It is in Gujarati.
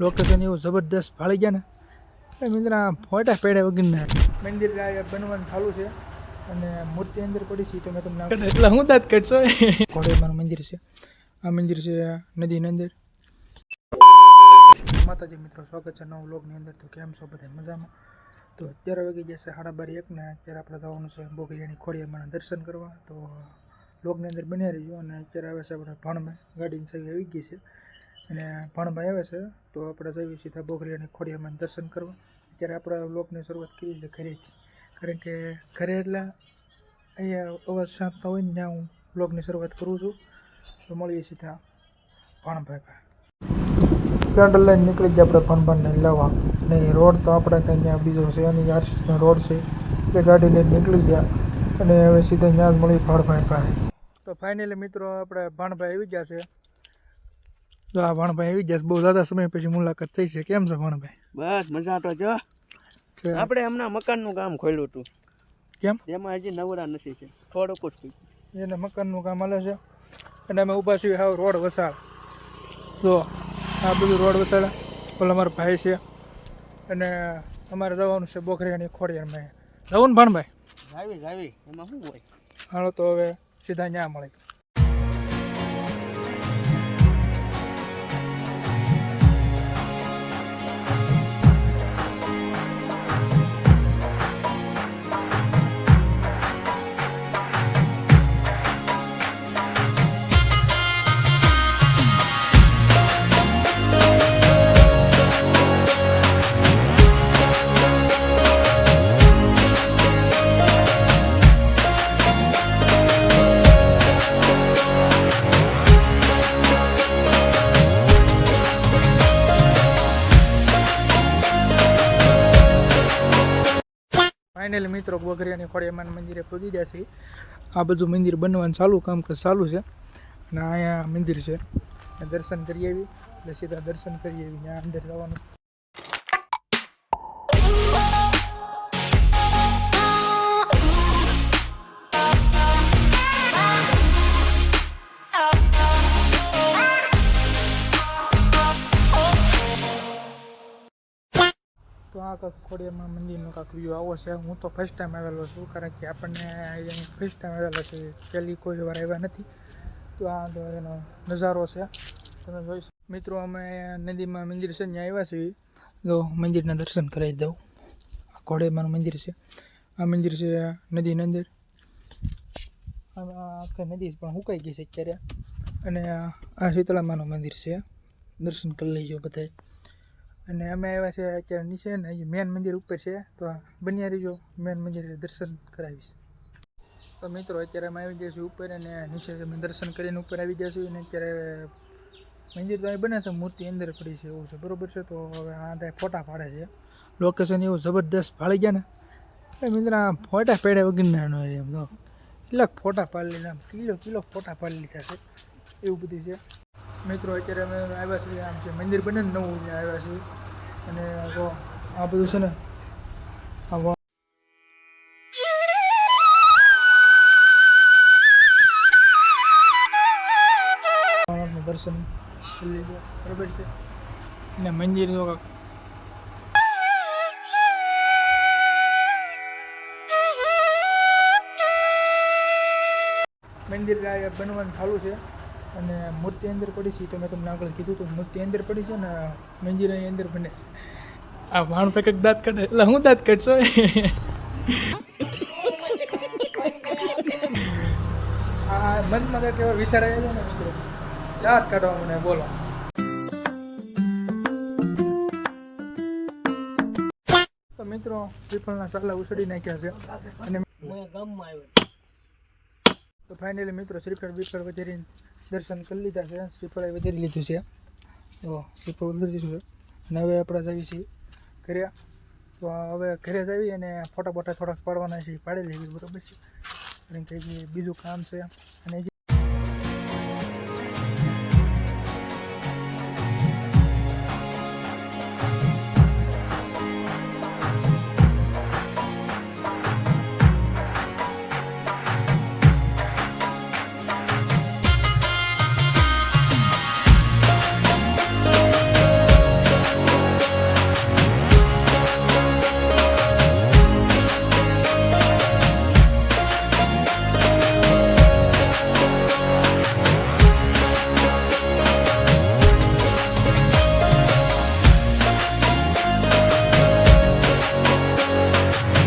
લોકેશન એવું જબરદસ્ત ફાળી ગયા ને. એટલે મિત્ર ફોટા પડ્યા વગરના. મંદિર બનવાનું ચાલુ છે. અને મૂર્તિ અંદર પડી છે તો મેં તમને એટલે હું દાંત કાઢશો? ઘોડેમાનું મંદિર છે. આ મંદિર છે નદીની અંદર. માતાજી મિત્રો સ્વાગત છે નવ લોકની અંદર. તો કેમ છો બધા? મજામાં? તો અત્યારે વાગી ગયા છે સાડા બાર એકને. અત્યારે આપણે જવાનું છે બોગરિયાની ખોડિયામાના દર્શન કરવા. તો લોકની અંદર બન્યા રહીશું અને અત્યારે આવે છે આપણે ભણમાં. ગાડીની ચાવી આવી ગઈ છે. અને ભણભાઈ આવે છે તો આપણે જઈએ સીધા બોગરી અને ખોડિયામાં દર્શન કરવા. અત્યારે આપણે લોકની શરૂઆત કરી છે ઘરેથી. કારણ કે ઘરે એટલે અહીંયા અવાજ શાંત હોય ને ત્યાં હું બ્લોગની શરૂઆત કરું છું. તો મળીએ સીધા ભણભાઈ પેન્ડલ લઈને નીકળી ગયા આપણે ભણભાઈને લેવા અને રોડ તો આપણે કંઈ ત્યાં બીજો છે અને આરસીનો રોડ છે. એટલે ગાડી લઈને નીકળી ગયા. અને હવે સીધા ત્યાં જ મળી ભાણભાઈ પાસે. તો ફાઇનલી મિત્રો આપણે ભાણભાઈ આવી ગયા છે. તો આ ભણભાઈ આવી ગયા બહુ દાદા સમય પછી મુલાકાત થઈ છે. કેમ છે ભણભાઈ બસ મજા તો જો. આપણે હમણાં મકાનનું કામ ખોલ્યું હતું. કેમ? એમાં હજી નવરા નથી છે થોડુંક જ થયું. એને મકાનનું કામ હાલે છે. અને અમે ઊભા છીએ હાવ રોડ વસાડ જો આ બધું રોડ વસાળ. ઓલા અમારા ભાઈ છે. અને અમારે જવાનું છે બોખરિયાની ખોડિયારમાં. જવું ને ભાણભાઈ? જાવી જાવી. એમાં શું હોય? હાલો તો હવે સીધા ત્યાં મળે. ફાઇનલી મિત્રો બોગરિયાની ખોડિયામાના મંદિરે પહોંચી જશે. આ બધું મંદિર બનવાનું ચાલુ કામકાજ ચાલુ છે. અને અહીંયા મંદિર છે. દર્શન કરી આવી. એટલે સીધા દર્શન કરી આવી. ત્યાં અંદર જવાનું. તો આ કાંક ખોડિયામાં મંદિરનો કાંક વ્યૂ આવો છે. હું તો ફર્સ્ટ ટાઈમ આવેલો છું, કારણ કે આપણને અહીંયા ફર્સ્ટ ટાઈમ આવેલા છે. પહેલી કોઈ વાર આવ્યા નથી. તો આ એનો નજારો છે. તમે જોઈ શકો. મિત્રો, અમે નદીમાં મંદિર છે ત્યાં આવ્યા છીએ. તો મંદિરના દર્શન કરાવી દઉં. આ ખોડિયામાનું મંદિર છે. આ મંદિર છે નદીની અંદર. આખી નદી પણ હુકાઈ ગઈ છે અત્યારે. અને આ શીતળામાનું મંદિર છે. દર્શન કરી લેજો બધાય. અને અમે આવ્યા છે અત્યારે નીચે ને અહીં મેન મંદિર ઉપર છે. તો બન્યા રહીજો મેન મંદિરે દર્શન કરાવીશ. તો મિત્રો, અત્યારે અમે આવી છીએ ઉપર અને નીચે અમે દર્શન કરીને ઉપર આવી છીએ અને અત્યારે મંદિર તો અહીં બને છે, મૂર્તિ અંદર પડી છે, એવું છે. બરોબર છે? તો હવે આ ત્યાં ફોટા પાડે છે. લોકેશન એવું જબરદસ્ત ફાળી ગયા ને. એટલે મિત્ર ફોટા પેડે વગરના એમ તો. કેટલાક ફોટા પાડી લીધા કિલો કિલો ફોટા પાડી લીધા છે. એવું બધું છે. મિત્રો, અત્યારે અમે આવ્યા છીએ, આમ જે મંદિર બને નવું, ત્યાં આવ્યા છીએ. અને આ બધું છે ને, આ દર્શન કરી લીધું. બરાબર છે? અને મંદિર જો કાંક મંદિર બનવાનું ચાલુ છે. અને મૂર્તિ અંદર પડી છે તો મેં તમને આગળ કીધું હતું. મૂર્તિ અંદર પડી છે ને અહીં અંદર બને છે. આ વાણ કંઈક દાંત કાઢે. એટલે હું દાંત કાઢશો? આ મનમાં કંઈક એવો વિચાર આવ્યો ને મિત્રો. દાંત કાઢવા મને બોલો. તો મિત્રો, શ્રીફળના સાલા ઉછળી નાખ્યા છે. અને ગામમાં આવ્યો. તો ફાઇનલી મિત્રો શ્રીફળ બીફળ વધારીને દર્શન કરી લીધા છે. શ્રીફળે વધારી લીધું છે. તો શ્રીફળ વધારી લીધું છે. અને હવે આપણે જઈએ છીએ ઘરે. તો હવે ઘરે જઈએ અને ફોટા બોટા થોડાક પાડવાના છે. પાડી લેવી બરોબર છે. કારણ કે જે બીજું કામ છે. અને જે